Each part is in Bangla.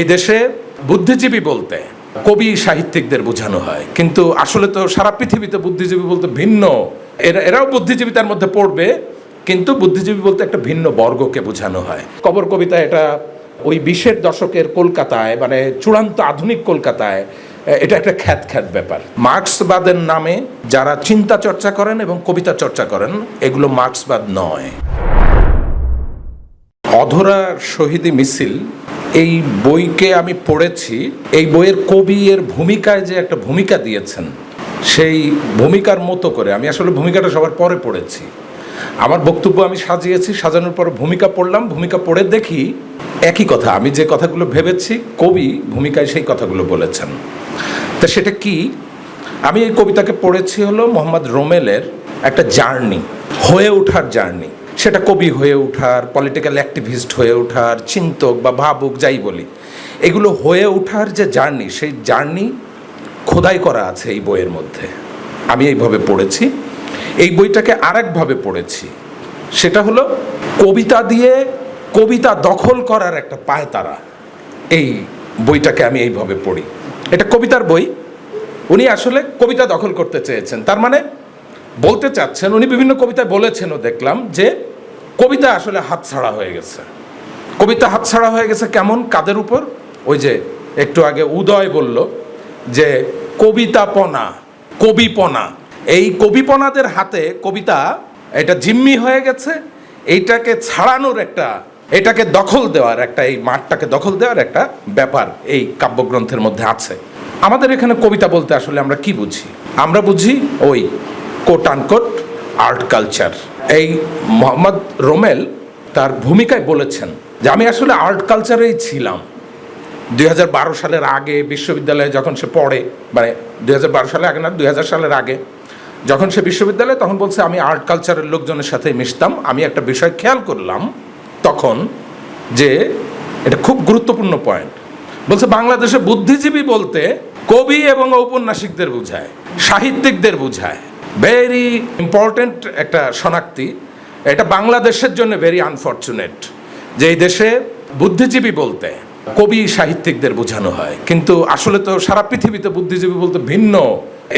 এই দেশে বুদ্ধিজীবী বলতে কবি সাহিত্যিকদের বোঝানো হয়। কিন্তু আসলে তো সারা পৃথিবীতে বুদ্ধিজীবী বলতে ভিন্ন। এরা, এরাও বুদ্ধিজীবী তার মধ্যে পড়বে, কিন্তু বুদ্ধিজীবী বলতে একটা ভিন্ন বর্গকে বোঝানো হয়। কবর কবিতা এটা ওই বিশের দশকের কলকাতায় মানে চূড়ান্ত আধুনিক কলকাতায় এটা একটা খ্যাত খ্যাত ব্যাপার। মার্ক্সবাদের নামে যারা চিন্তা চর্চা করেন এবং কবিতা চর্চা করেন, এগুলো মার্ক্সবাদ নয়। অধরা শহীদি মিছিল, এই বইকে আমি পড়েছি, এই বইয়ের কবি এর ভূমিকায় যে একটা ভূমিকা দিয়েছেন, সেই ভূমিকার মতো করে, আমি আসলে ভূমিকাটা সবার পরে পড়েছি। আমার বক্তব্য আমি সাজিয়েছি, সাজানোর পর ভূমিকা পড়লাম, ভূমিকা পড়ে দেখি একই কথা, আমি যে কথাগুলো ভেবেছি, কবি ভূমিকায় সেই কথাগুলো বলেছেন। তা সেটা কি? আমি এই কবিতাকে পড়েছি হলো মোহাম্মদ রোমেলের একটা জার্নি, হয়ে ওঠার জার্নি। সেটা কবি হয়ে ওঠার পলিটিক্যাল অ্যাক্টিভিস্ট হয়ে ওঠার, চিন্তক বা ভাবুক, যাই বলি, এগুলো হয়ে ওঠার যে জার্নি সেই জার্নি খোদাই করা আছে এই বইয়ের মধ্যে। আমি এইভাবে পড়েছি। এই বইটাকে আরেকভাবে পড়েছি। সেটা হলো কবিতা দিয়ে কবিতা দখল করার একটা পায়তারা এই বইটাকে আমি এইভাবে পড়ি। এটা কবিতার বই। উনি আসলে কবিতা দখল করতে চেয়েছেন। তার মানে বলতে চাচ্ছেন, উনি বিভিন্ন কবিতায় বলেছেনও দেখলাম যে কবিতা আসলে হাতছাড়া হয়ে গেছে। কবিতা হাতছাড়া হয়ে গেছে কেমন? কাদের উপর? ওই যে একটু আগে উদয় বলল যে, কবিতাপনা, কবিপনা। এই কবিপনাদের হাতে কবিতা, এটা জিম্মি হয়ে গেছে, এইটাকে ছাড়ানোর একটা, এটাকে দখল দেওয়ার একটা, এই মাঠটাকে দখল দেওয়ার একটা ব্যাপার এই কাব্যগ্রন্থের মধ্যে আছে। আমাদের এখানে কবিতা বলতে আসলে আমরা কি বুঝি? আমরা বুঝি ওই কোট আনকোট আর্ট কালচার এই মোহাম্মদ রোমেল তার ভূমিকায় বলেছেন যে আমি আসলে আর্ট কালচারেই ছিলাম। দুই হাজার বারো সালের আগে বিশ্ববিদ্যালয়ে যখন সে পড়ে মানে দুই সালের আগে না, দুই হাজার সালের আগে যখন সে বিশ্ববিদ্যালয়ে তখন বলছে, আমি আর্ট কালচারের লোকজনের সাথে মিশতাম। আমি একটা বিষয় খেয়াল করলাম তখন যে এটা খুব গুরুত্বপূর্ণ পয়েন্ট বলছে, বাংলাদেশে বুদ্ধিজীবী বলতে কবি এবং ঔপন্যাসিকদের বোঝায়, সাহিত্যিকদের বোঝায় ভেরি ইম্পর্ট্যান্ট একটা শনাক্তি। এটা বাংলাদেশের জন্য ভেরি আনফর্চুনেট যে এই দেশে বুদ্ধিজীবী বলতে কবি সাহিত্যিকদের বোঝানো হয়। কিন্তু আসলে তো সারা পৃথিবীতে বুদ্ধিজীবী বলতে ভিন্ন।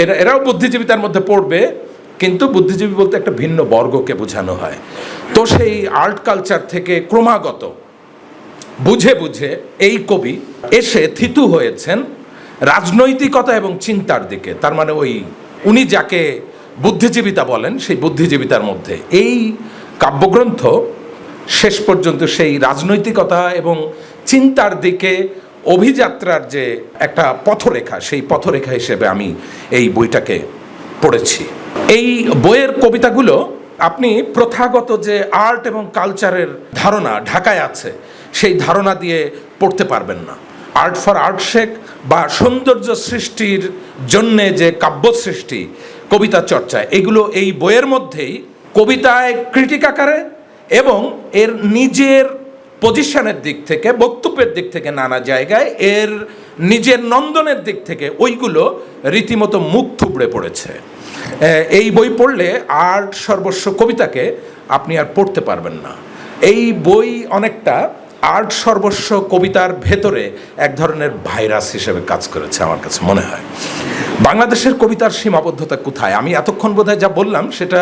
এরা, এরাও বুদ্ধিজীবী তার মধ্যে পড়বে, কিন্তু বুদ্ধিজীবী বলতে একটা ভিন্ন বর্গকে বোঝানো হয়। তো সেই আর্ট কালচার থেকে ক্রমাগত বুঝে বুঝে এই কবি এসে থিতু হয়েছেন রাজনৈতিকতা এবং চিন্তার দিকে। তার মানে ওই উনি যাকে বুদ্ধিজীবিতা বলেন, সেই বুদ্ধিজীবিতার মধ্যে। এই কাব্যগ্রন্থ শেষ পর্যন্ত সেই রাজনৈতিকতা এবং চিন্তার দিকে অভিযাত্রার যে একটা পথরেখা, সেই পথরেখা হিসেবে আমি এই বইটাকে পড়েছি। এই বইয়ের কবিতাগুলো আপনি প্রথাগত যে আর্ট এবং কালচারের ধারণা ঢাকায় আছে, সেই ধারণা দিয়ে পড়তে পারবেন না। আর্ট ফর আর্ট শেখ বা সৌন্দর্য সৃষ্টির জন্যে যে কাব্য সৃষ্টি কবিতা চর্চা এগুলো এই বইয়ের মধ্যেই কবিতায় ক্রিটিক আকারে এবং এর নিজের পজিশনের দিক থেকে, বক্তব্যের দিক থেকে নানা জায়গায়, এর নিজের নন্দনের দিক থেকে ওইগুলো রীতিমতো মুখ থুবড়ে পড়েছে। এই বই পড়লে আর্ট সর্বস্ব কবিতাকে আপনি আর পড়তে পারবেন না। এই বই অনেকটা আর্ট সর্বস্ব কবিতার ভেতরে এক ধরনের ভাইরাস হিসেবে কাজ করেছে আমার কাছে মনে হয়। বাংলাদেশের কবিতার সীমাবদ্ধতা কোথায়? আমি এতক্ষণ বোধহয় যা বললাম সেটা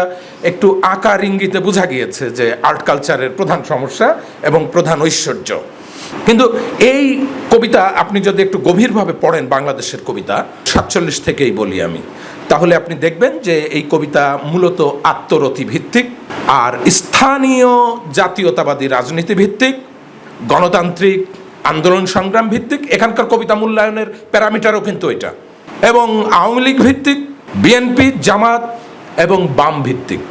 একটু আকার ইঙ্গিতে বোঝা গিয়েছে যে আর্ট কালচারের প্রধান সমস্যা এবং প্রধান ঐশ্বর্য। কিন্তু এই কবিতা আপনি যদি একটু গভীরভাবে পড়েন বাংলাদেশের কবিতা, সাতচল্লিশ থেকেই বলি আমি, তাহলে আপনি দেখবেন যে এই কবিতা মূলত আত্মরতি ভিত্তিক আর স্থানীয় জাতীয়তাবাদী রাজনীতি ভিত্তিক গণতান্ত্রিক আন্দোলন সংগ্রাম ভিত্তিক এখানকার কবিতা মূল্যায়নের প্যারামিটারও কিন্তু এটা। এবং আওয়ামী লীগ ভিত্তিক বিএনপি জামাত এবং বাম ভিত্তিক,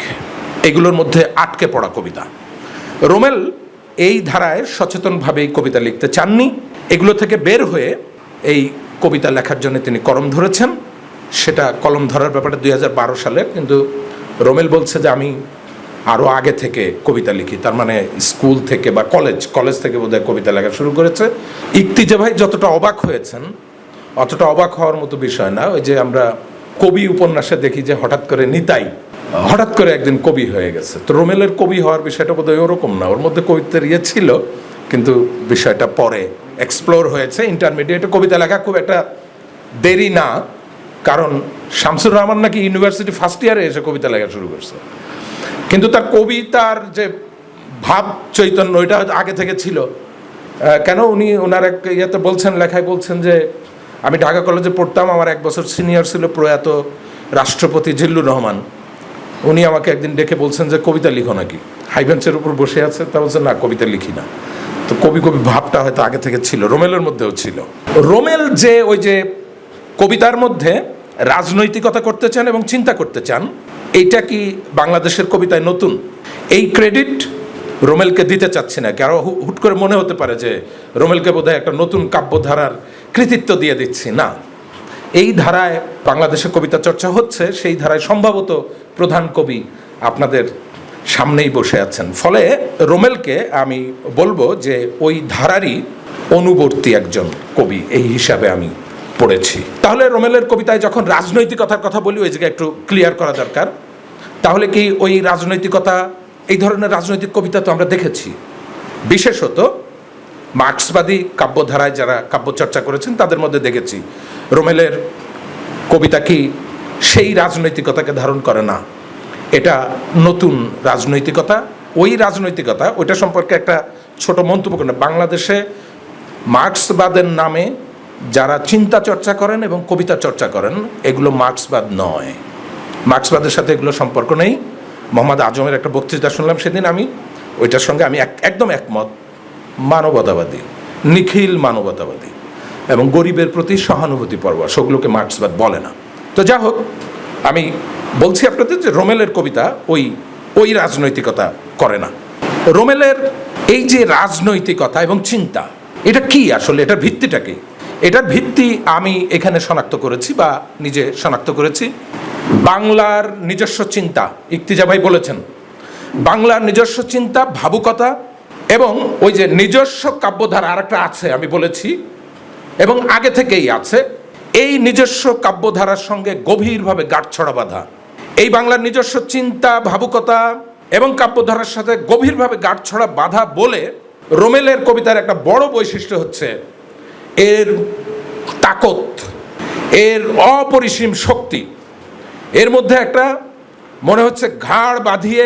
এগুলোর মধ্যে আটকে পড়া কবিতা। রোমেল এই ধারায় সচেতনভাবে এই কবিতা লিখতে চাননি। এগুলো থেকে বের হয়ে এই কবিতা লেখার জন্য তিনি কলম ধরেছেন। সেটা কলম ধরার ব্যাপারে দুই হাজার বারো সালে কিন্তু রোমেল বলছে যে আমি আরও আগে থেকে কবিতা লিখি, তার মানে স্কুল থেকে বা কলেজ কলেজ থেকে বোধহয় কবিতা লেখা শুরু করেছে। ইকতিজা ভাই যতটা অবাক হয়েছেন, অতটা অবাক হওয়ার মতো বিষয় না, ওই যে আমরা কবি উপন্যাসে দেখি যে হঠাৎ করে নিতাই, হঠাৎ করে একদিন কবি হয়ে গেছে। তো রোমেলের কবি হওয়ার বিষয়টা বোধহয় ওরকম না, ওর মধ্যে কবিতার ইয়ে ছিল, কিন্তু বিষয়টা পরে এক্সপ্লোর হয়েছে ইন্টারমিডিয়েটে কবিতা লেখা খুব একটা দেরি না, কারণ শামসুর রহমান নাকি ইউনিভার্সিটি ফার্স্ট ইয়ারে এসে কবিতা লেখা শুরু করছে। কিন্তু তার কবিতার যে ভাব চৈতন্য, ওইটা আগে থেকে ছিল। কেন উনি ওনার এক ইয়েতে বলছেন, লেখায় বলছেন যে, আমি ঢাকা কলেজে পড়তাম, আমার এক বছর সিনিয়র ছিল প্রয়াত রাষ্ট্রপতি জিল্লুর রহমান। উনি আমাকে একদিন ডেকে বলছেন যে, কবিতা লিখো নাকি? হাই বেঞ্চের উপর বসে আছে, তা বলছেন না, কবিতা লিখি না। তো কবি কবি ভাবটা হয়তো আগে থেকে ছিল, রোমেলের মধ্যেও ছিল। রোমেল যে ওই যে কবিতার মধ্যে রাজনৈতিকতা করতে চান এবং চিন্তা করতে চান এইটা কি বাংলাদেশের কবিতায় নতুন? এই ক্রেডিট রোমেলকে দিতে চাচ্ছি না। কারও হুট করে মনে হতে পারে যে রোমেলকে বোধহয় একটা নতুন কাব্যধারার কৃতিত্ব দিয়ে দিচ্ছি। না। এই ধারায় বাংলাদেশে কবিতা চর্চা হচ্ছে, সেই ধারায় সম্ভবত প্রধান কবি আপনাদের সামনেই বসে আছেন। ফলে রোমেলকে আমি বলব যে ওই ধারারই অনুবর্তী একজন কবি এই হিসাবে আমি পড়েছি। তাহলে রোমেলের কবিতায় যখন রাজনৈতিকতার কথা বলি, ওই জায়গায় একটু ক্লিয়ার করা দরকার। তাহলে কি ওই রাজনৈতিকতা, এই ধরনের রাজনৈতিক কবিতা তো আমরা দেখেছি। বিশেষত মার্ক্সবাদী কাব্যধারায় যারা কাব্যচর্চা করেছেন, তাদের মধ্যে দেখেছি। রোমেলের কবিতা কি সেই রাজনৈতিকতাকে ধারণ করে না? এটা নতুন রাজনৈতিকতা। ওই রাজনৈতিকতা, ওইটা সম্পর্কে একটা ছোট মন্তব্য করেন। বাংলাদেশে মার্ক্সবাদের নামে যারা চিন্তা চর্চা করেন এবং কবিতা চর্চা করেন, এগুলো মার্ক্সবাদ নয়। মার্ক্সবাদের সাথে এগুলো সম্পর্ক নেই। মোহাম্মদ আজমের একটা বক্তৃতা শুনলাম সেদিন আমি। ওইটার সঙ্গে আমি এক- একদম একমত। মানবতাবাদী, নিখিল মানবতাবাদী এবং গরিবের প্রতি সহানুভূতি পর্ব সেগুলোকে মার্ক্সবাদ বলে না। তো যা হোক, আমি বলছি আপনাদের যে রোমেলের কবিতা ওই ওই রাজনৈতিকতা করে না। রোমেলের এই যে রাজনৈতিকতা এবং চিন্তা, এটা কি আসলে? এটার ভিত্তিটা কি? এটার ভিত্তি আমি এখানে শনাক্ত করেছি বা নিজে শনাক্ত করেছি। বাংলার নিজস্ব চিন্তা ইক্তিজা ভাই বলেছেন। বাংলার নিজস্ব চিন্তা, ভাবুকতা এবং ওই যে নিজস্ব কাব্যধারা আরেকটা আছে আমি বলেছি এবং আগে থেকেই আছে। এই নিজস্ব কাব্যধারার সঙ্গে গভীরভাবে গাঁটছড়া বাঁধা। এই বাংলার নিজস্ব চিন্তা, ভাবুকতা এবং কাব্যধারার সাথে গভীরভাবে গাঁটছড়া বাঁধা বলে রোমেলের কবিতার একটা বড় বৈশিষ্ট্য হচ্ছে, এর তাকত, এর অপরিসীম শক্তি। এর মধ্যে একটা মনে হচ্ছে ঘাড় বাঁধিয়ে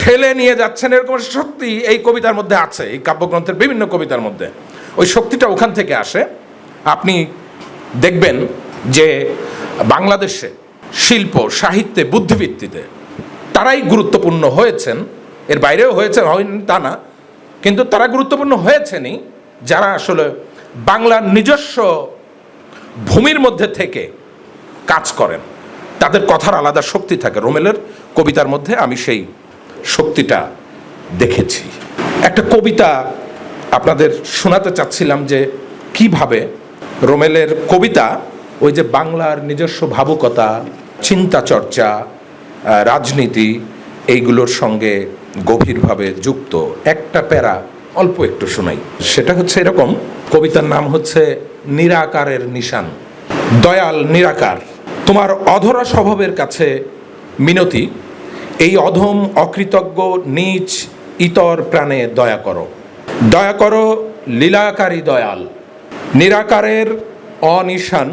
ঠেলে নিয়ে যাচ্ছেন এরকম শক্তি এই কবিতার মধ্যে আছে, এই কাব্যগ্রন্থের বিভিন্ন কবিতার মধ্যে। ওই শক্তিটা ওখান থেকে আসে। আপনি দেখবেন যে বাংলাদেশে শিল্প, সাহিত্যে, বুদ্ধিবৃত্তিতে তারাই গুরুত্বপূর্ণ হয়েছেন। এর বাইরেও হয়েছে হয়নি তা না, কিন্তু তারা গুরুত্বপূর্ণ হয়েছেনই যারা আসলে বাংলার নিজস্ব ভূমির মধ্যে থেকে কাজ করেন। তাদের কথার আলাদা শক্তি থাকে। রোমেলের কবিতার মধ্যে আমি সেই শক্তিটা দেখেছি। একটা কবিতা আপনাদের শোনাতে চাচ্ছিলাম যে কীভাবে রোমেলের কবিতা, ওই যে বাংলার নিজস্ব ভাবুকতা, চিন্তা চর্চা রাজনীতি, এইগুলোর সঙ্গে গভীরভাবে যুক্ত, একটা প্যারা অল্প একটু শোনাই। সেটা হচ্ছে এরকম, কবিতার নাম হচ্ছে নিরাকারের নিশান। দয়াল নিরাকার। তোমার অধরা স্বভাবের কাছে মিনতি, এই অধম, অকৃতজ্ঞ, নীচ, ইতর প্রাণে দয়া করো। দয়া করো লীলাকারী দয়াল, নিরাকারের অনিশান,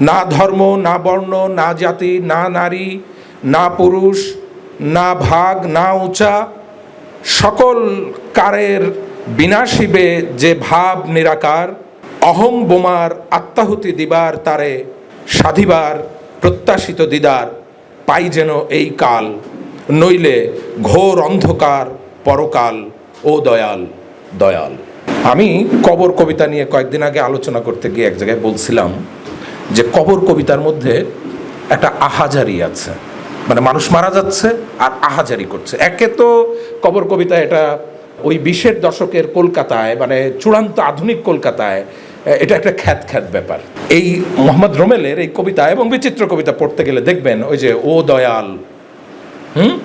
না ধর্ম, না বর্ণ, না জাতি, না নারী, না পুরুষ, না ভাগ, না উঁচা, সকল কারের বিনাশিবে যে ভাব নিরাকার অহং বোমার আত্মাহুতি দিবার তারে সাধিবার প্রত্যাশিত দিদার, পাই যেন এই কাল, নইলে ঘোর অন্ধকার, পরকাল ও দয়াল দয়াল। আমি কবর কবিতা নিয়ে কয়েকদিন আগে আলোচনা করতে গিয়ে এক জায়গায় বলছিলাম যে কবর কবিতার মধ্যে একটা আহাজারি আছে। মানে মানুষ মারা যাচ্ছে আর আহাজারি করছে। একে তো কবর কবিতা এটা ওই বিশের দশকের কলকাতায় মানে চূড়ান্ত আধুনিক কলকাতায় এটা একটা খ্যাত খ্যাত ব্যাপার। এই মোহাম্মদ রোমেলের এই কবিতা এবং বিচিত্র কবিতা পড়তে গেলে দেখবেন ওই যে, ও দয়াল হুম?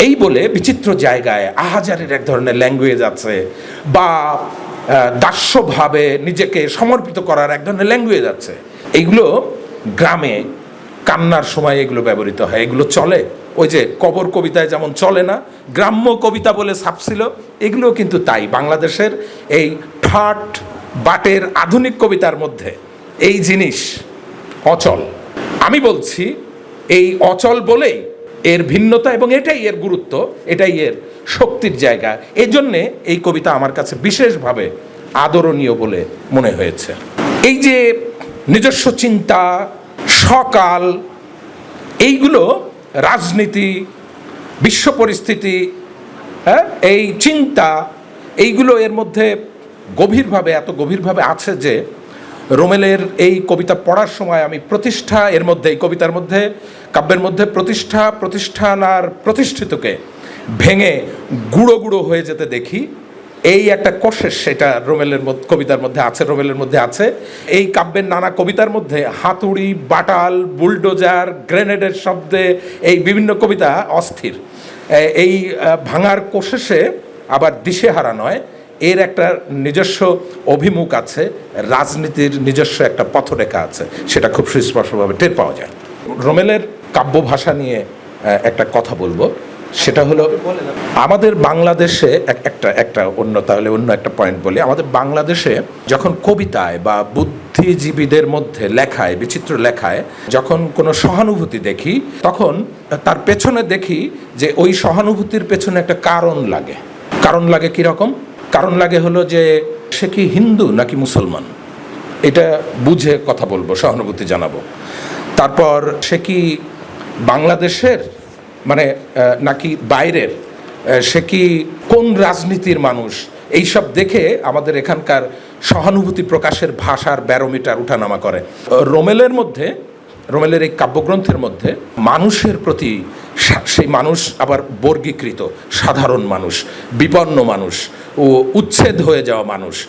এই বলে বিচিত্র জায়গায় আহাজারের এক ধরনের ল্যাঙ্গুয়েজ আছে। বা দাস্যভাবে নিজেকে সমর্পিত করার এক ধরনের ল্যাঙ্গুয়েজ আছে। এইগুলো গ্রামে কান্নার সময় এগুলো ব্যবহৃত হয়। এগুলো চলে। ওই যে, কবর কবিতায় যেমন চলে না, গ্রাম্য কবিতা বলে ছাপছিল এগুলো কিন্তু তাই। বাংলাদেশের এই ভাট বাটের আধুনিক কবিতার মধ্যে এই জিনিস অচল। আমি বলছি, এই অচল বলেই এর ভিন্নতা এবং এটাই এর গুরুত্ব, এটাই এর শক্তির জায়গা। এই জন্যে এই কবিতা আমার কাছে বিশেষভাবে আদরণীয় বলে মনে হয়েছে। এই যে নিজস্ব চিন্তা, সকাল, এইগুলো রাজনীতি, বিশ্ব পরিস্থিতি হ্যাঁ এই চিন্তা, এইগুলো এর মধ্যে গভীরভাবে, এত গভীরভাবে আছে যে রোমেলের এই কবিতা পড়ার সময় আমি প্রতিষ্ঠা এর মধ্যে, এই কবিতার মধ্যে, কাব্যের মধ্যে প্রতিষ্ঠা, প্রতিষ্ঠান আর প্রতিষ্ঠিতকে ভেঙে গুঁড়ো গুঁড়ো হয়ে যেতে দেখি। এই একটা কোশেষ সেটা রোমেলের কবিতার মধ্যে আছে, রোমেলের মধ্যে আছে। এই কাব্যের নানা কবিতার মধ্যে হাতুড়ি, বাটাল, বুলডোজার, গ্রেনেডের শব্দে এই বিভিন্ন কবিতা অস্থির। এই ভাঙার কোশেষে আবার দিশেহারা নয়। এর একটা নিজস্ব অভিমুখ আছে, রাজনীতির নিজস্ব একটা পথরেখা আছে, সেটা খুব সুস্পষ্টভাবে টের পাওয়া যায়। রোমেলের কাব্য ভাষা নিয়ে একটা কথা বলব, সেটা হলো আমাদের বাংলাদেশে এক- একটা একটা অন্য, তাহলে অন্য একটা পয়েন্ট বলি। আমাদের বাংলাদেশে যখন কবিতায় বা বুদ্ধিজীবীদের মধ্যে লেখায়, বিচিত্র লেখায়, যখন কোনো সহানুভূতি দেখি, তখন তার পেছনে দেখি যে ওই সহানুভূতির পেছনে একটা কারণ লাগে। কারণ লাগে কীরকম কারণ লাগে হলো যে সে কি হিন্দু নাকি মুসলমান? এটা বুঝে কথা বলব, সহানুভূতি জানাব। তারপর সে কি বাংলাদেশের মানে নাকি বাইরের সে কি কোন রাজনীতির মানুষ? এইসব দেখে আমাদের এখানকার সহানুভূতি প্রকাশের ভাষার ব্যারোমিটার উঠানামা করে। রোমেলের মধ্যে রোমেলের এই কাব্যগ্রন্থের মধ্যে মানুষের প্রতি সেই মানুষ আবার বর্গীকৃত, সাধারণ মানুষ, বিপন্ন মানুষ ও উচ্ছেদ হয়ে যাওয়া মানুষ,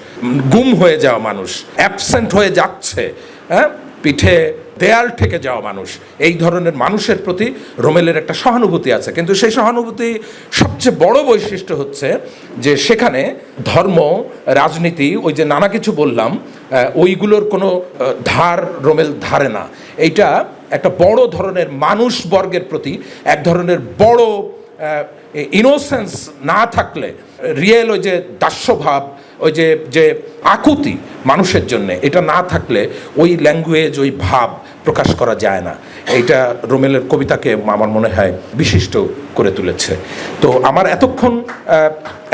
গুম হয়ে যাওয়া মানুষ অ্যাবসেন্ট হয়ে যাচ্ছে হ্যাঁ? পিঠে দেয়াল ঠেকে যাওয়া মানুষ। এই ধরনের মানুষের প্রতি রোমেলের একটা সহানুভূতি আছে। কিন্তু সেই সহানুভূতি সবচেয়ে বড় বৈশিষ্ট্য হচ্ছে যে সেখানে ধর্ম, রাজনীতি, ওই যে নানা কিছু বললাম ওইগুলোর কোনো ধার, রোমেল ধারে না। এইটা একটা বড় ধরনের মানুষ বর্গের প্রতি এক ধরনের বড় ইনোসেন্স না থাকলে রিয়েল ওই যে দাস্যভাব, ওই যে যে আকুতি মানুষের জন্য, এটা না থাকলে ওই ল্যাঙ্গুয়েজ ওই ভাব প্রকাশ করা যায় না। এইটা রোমেলের কবিতাকে আমার মনে হয় বিশিষ্ট করে তুলেছে। তো আমার এতক্ষণ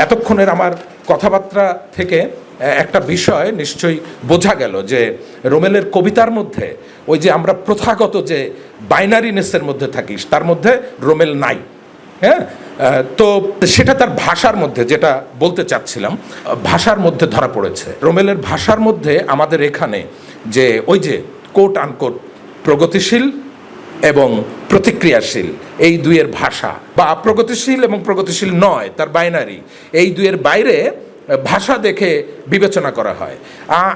এতক্ষণের আমার কথাবার্তা থেকে একটা বিষয় নিশ্চয়ই বোঝা গেল যে রোমেলের কবিতার মধ্যে ওই যে আমরা প্রথাগত যে বাইনারিনেসের মধ্যে থাকি, তার মধ্যে রোমেল নাই। হ্যাঁ? তো সেটা তার ভাষার মধ্যে, যেটা বলতে চাচ্ছিলাম, ভাষার মধ্যে ধরা পড়েছে। রোমেলের ভাষার মধ্যে আমাদের এখানে যে ওই যে কোট আনকোট প্রগতিশীল এবং প্রতিক্রিয়াশীল। এই দুইয়ের ভাষা। বা প্রগতিশীল এবং প্রগতিশীল নয়, তার বাইনারি। এই দুইয়ের বাইরে ভাষা দেখে বিবেচনা করা হয়।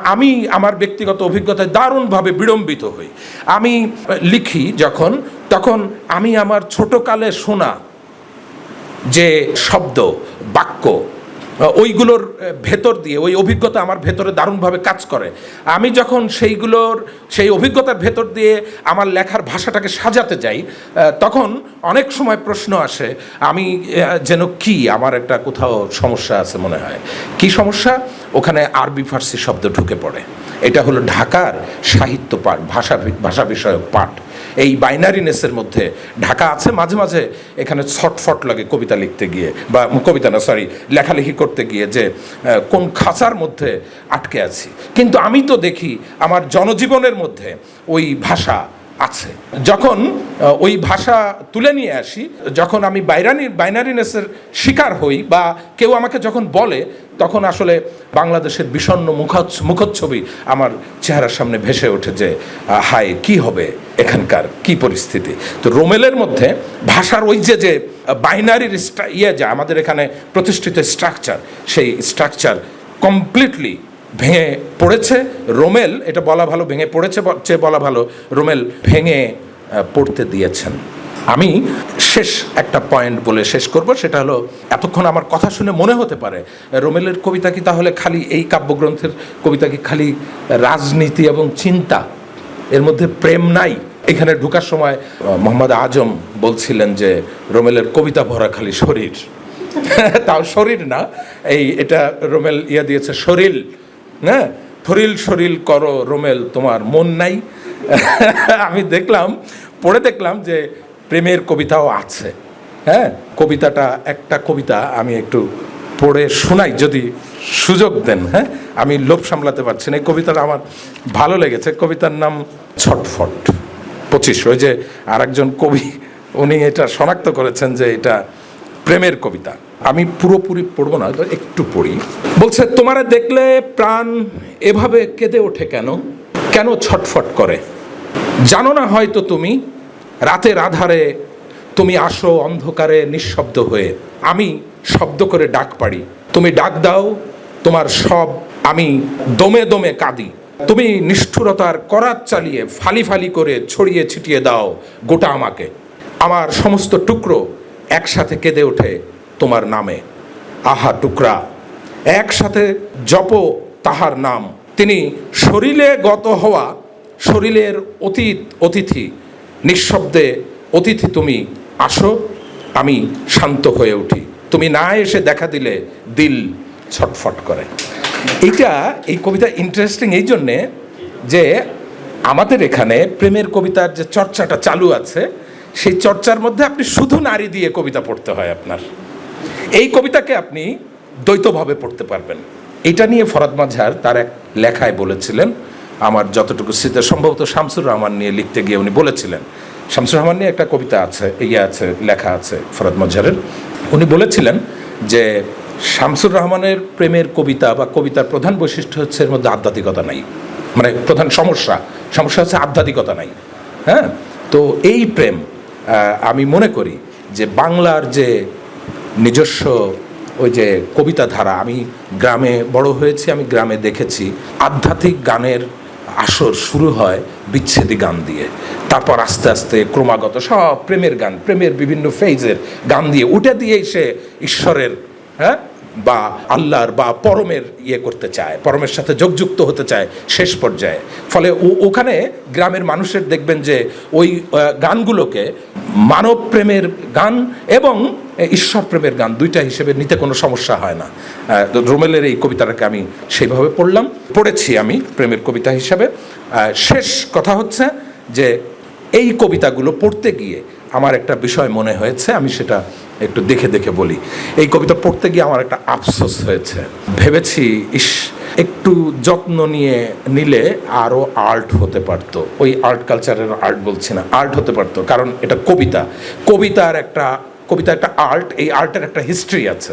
আমি আমার ব্যক্তিগত অভিজ্ঞতায় দারুণভাবে বিড়ম্বিত হই। আমি লিখি যখন, তখন আমি আমার ছোটকালে শোনা যে শব্দ, বাক্য ওইগুলোর ভেতর দিয়ে, ওই অভিজ্ঞতা আমার ভেতরে দারুণভাবে কাজ করে। আমি যখন সেইগুলোর, সেই অভিজ্ঞতার ভেতর দিয়ে আমার লেখার ভাষাটাকে সাজাতে যাই তখন অনেক সময় প্রশ্ন আসে, আমি যেন কি, আমার একটা কোথাও সমস্যা আছে মনে হয়। কি সমস্যা? ওখানে আরবি ফার্সি শব্দ ঢুকে পড়ে। এটা হলো ঢাকার সাহিত্য পাঠ, ভাষা ভাষা বিষয়ক পাঠ। এই বাইনারিনেসের মধ্যে। ঢাকা আছে মাঝে মাঝে এখানে ছটফট লাগে কবিতা লিখতে গিয়ে বা কবিতা না সরি লেখালেখি করতে গিয়ে যে কোন খাঁচার মধ্যে আটকে আছি। কিন্তু আমি তো দেখি আমার জনজীবনের মধ্যে ওই ভাষা আছে। যখন ওই ভাষা তুলে নিয়ে আসি, যখন আমি বাইরানি, বাইনারিনেসের শিকার হই বা কেউ আমাকে যখন বলে, তখন আসলে বাংলাদেশের বিষণ্ণ মুখচ্ছ মুখচ্ছবি আমার চেহারার সামনে ভেসে ওঠে যে হায়, কি হবে এখানকার, কি পরিস্থিতি? তো রোমেলের মধ্যে ভাষার ওই যে যে, বাইনারির ইয়ে যা, আমাদের এখানে প্রতিষ্ঠিত স্ট্রাকচার সেই স্ট্রাকচার কমপ্লিটলি ভেঙে পড়েছে, রোমেল, এটা বলা ভালো, ভেঙে পড়েছে চেয়ে বলা ভালো, রোমেল ভেঙে পড়তে দিয়েছেন। আমি শেষ একটা পয়েন্ট বলে শেষ করব, সেটা হলো, এতক্ষণ আমার কথা শুনে মনে হতে পারে, রোমেলের কবিতা কি তাহলে খালি এই কাব্যগ্রন্থের কবিতা কি খালি রাজনীতি এবং চিন্তা? এর মধ্যে প্রেম নাই? এখানে ঢুকার সময় মোহাম্মদ আজম বলছিলেন যে, রোমেলের কবিতা ভরা খালি শরীর। তাও শরীর না, এই, এটা রোমেল ইয়া দিয়েছে শরীর হ্যাঁ? থরিল শরীল করো রোমেল, তোমার মন নাই। আমি দেখলাম, পড়ে দেখলাম যে প্রেমের কবিতাও আছে। হ্যাঁ? কবিতাটা, একটা কবিতা আমি একটু পড়ে শোনাই যদি সুযোগ দেন হ্যাঁ? আমি লোভ সামলাতে পারছি না। এই কবিতাটা আমার ভালো লেগেছে। কবিতার নাম ছটফট, পঁচিশ। ওই যে আর একজন কবি, উনি এটা শনাক্ত করেছেন যে এটা প্রেমের কবিতা। আমি পুরোপুরি পড়ব না একটু পড়ি। বলছে, তোমারে দেখলে প্রাণ এভাবে কেঁদে ওঠে কেন? কেন ছটফট করে? জানো না হয়তো তুমি, রাতের আধারে তুমি আসো অন্ধকারে নিঃশব্দ হয়ে। আমি শব্দ করে ডাক পাড়ি। তুমি ডাক দাও, তোমার সব আমি দমে দমে কাঁদি। তুমি নিষ্ঠুরতার করাত চালিয়ে ফালি ফালি করে ছড়িয়ে ছিটিয়ে দাও গোটা আমাকে। আমার সমস্ত টুকরো একসাথে কেঁদে ওঠে। তোমার নামে। আহা টুকরা, একসাথে জপ তাহার নাম। তিনি শরীরে গত হওয়া, শরীরের অতীত অতিথি, নিঃশব্দে অতিথি তুমি, আসো, আমি শান্ত হয়ে উঠি। তুমি না এসে দেখা দিলে দিল ছটফট করে। এইটা, এই কবিতা ইন্টারেস্টিং এই জন্যে যে আমাদের এখানে প্রেমের কবিতার যে চর্চাটা চালু আছে, সেই চর্চার মধ্যে আপনি শুধু নারী দিয়ে কবিতা পড়তে হয় আপনার। এই কবিতাকে আপনি দ্বৈতভাবে পড়তে পারবেন। এটা নিয়ে ফরাদ মাঝার তার এক লেখায় বলেছিলেন, আমার যতটুকু স্মৃতি, সম্ভবত শামসুর রহমান নিয়ে লিখতে গিয়ে উনি বলেছিলেন। শামসুর রহমান নিয়ে একটা কবিতা আছে ইয়ে আছে, লেখা আছে ফরাদ মজ্জারের উনি বলেছিলেন যে, শামসুর রহমানের প্রেমের কবিতা বা কবিতার প্রধান বৈশিষ্ট্য হচ্ছে এর মধ্যে আধ্যাত্মিকতা নাই। মানে প্রধান সমস্যা সমস্যা হচ্ছে আধ্যাত্মিকতা নাই। হ্যাঁ? তো এই প্রেম আমি মনে করি যে বাংলার যে নিজস্ব ওই যে কবিতা ধারা, আমি গ্রামে বড় হয়েছি, আমি গ্রামে দেখেছি, আধ্যাত্মিক গানের আসর শুরু হয় বিচ্ছেদী গান দিয়ে। তারপর আস্তে আস্তে ক্রমাগত সব প্রেমের গান, প্রেমের বিভিন্ন ফেজের গান দিয়ে, উঠে দিয়েই সে ঈশ্বরের হ্যাঁ? বা আল্লাহর বা পরমের ইয়ে করতে চায়, পরমের সাথে যোগযুক্ত হতে চায় শেষ পর্যায়ে। ফলে ওখানে গ্রামের মানুষের দেখবেন যে ওই গানগুলোকে মানব প্রেমের গান এবং ঈশ্বর প্রেমের গান দুইটা হিসেবে নিতে কোনো সমস্যা হয় না। রোমেলের এই কবিতাটাকে আমি সেইভাবে পড়লাম। পড়েছি আমি প্রেমের কবিতা হিসাবে। শেষ কথা হচ্ছে যে এই কবিতাগুলো পড়তে গিয়ে আমার একটা বিষয় মনে হয়েছে, আমি সেটা একটু দেখে দেখে বলি। এই কবিতা পড়তে গিয়ে আমার একটা আফসোস হয়েছে। ভেবেছি, ইস, একটু যত্ন নিয়ে নিলে আরও আর্ট হতে পারতো। ওই আর্ট কালচারের আর্ট বলছি না, আর্ট হতে পারতো। কারণ এটা কবিতা। কবিতার একটা কবিতা একটা আর্ট, এই আর্টের একটা হিস্ট্রি আছে।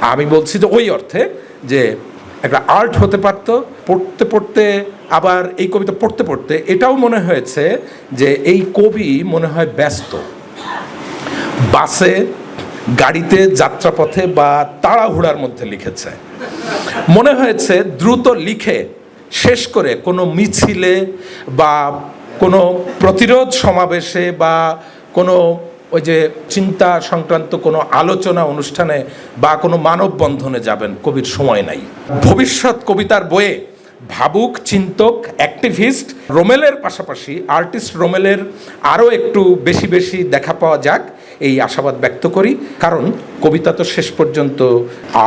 আমি বলছি যে ওই অর্থে যে একটা আর্ট হতে পারত, পড়তে পড়তে, আবার এই কবিতা পড়তে পড়তে এটাও মনে হয়েছে যে এই কবি মনে হয় ব্যস্ত। বাসে গাড়িতে যাত্রাপথে বা তাড়াহুড়ার মধ্যে লিখেছে। মনে হয়েছে দ্রুত লিখে শেষ করে কোনো মিছিলে বা কোনো প্রতিরোধ সমাবেশে বা কোনো ওই যে চিন্তা সংক্রান্ত কোনো আলোচনা অনুষ্ঠানে বা কোনো মানববন্ধনে যাবেন কবির সময় নাই। ভবিষ্যৎ কবিতার বইয়ে ভাবুক, চিন্তক, অ্যাক্টিভিস্ট রোমেলের পাশাপাশি আর্টিস্ট রোমেলের আরও একটু বেশি বেশি দেখা পাওয়া যাক। এই আশাবাদ ব্যক্ত করি। কারণ কবিতা তো শেষ পর্যন্ত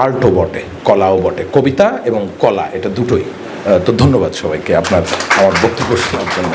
আর্টও বটে, কলাও বটে। কবিতা এবং কলা, এটা দুটোই। তো ধন্যবাদ সবাইকে আপনার, আমার বক্তব্য শোনার জন্য।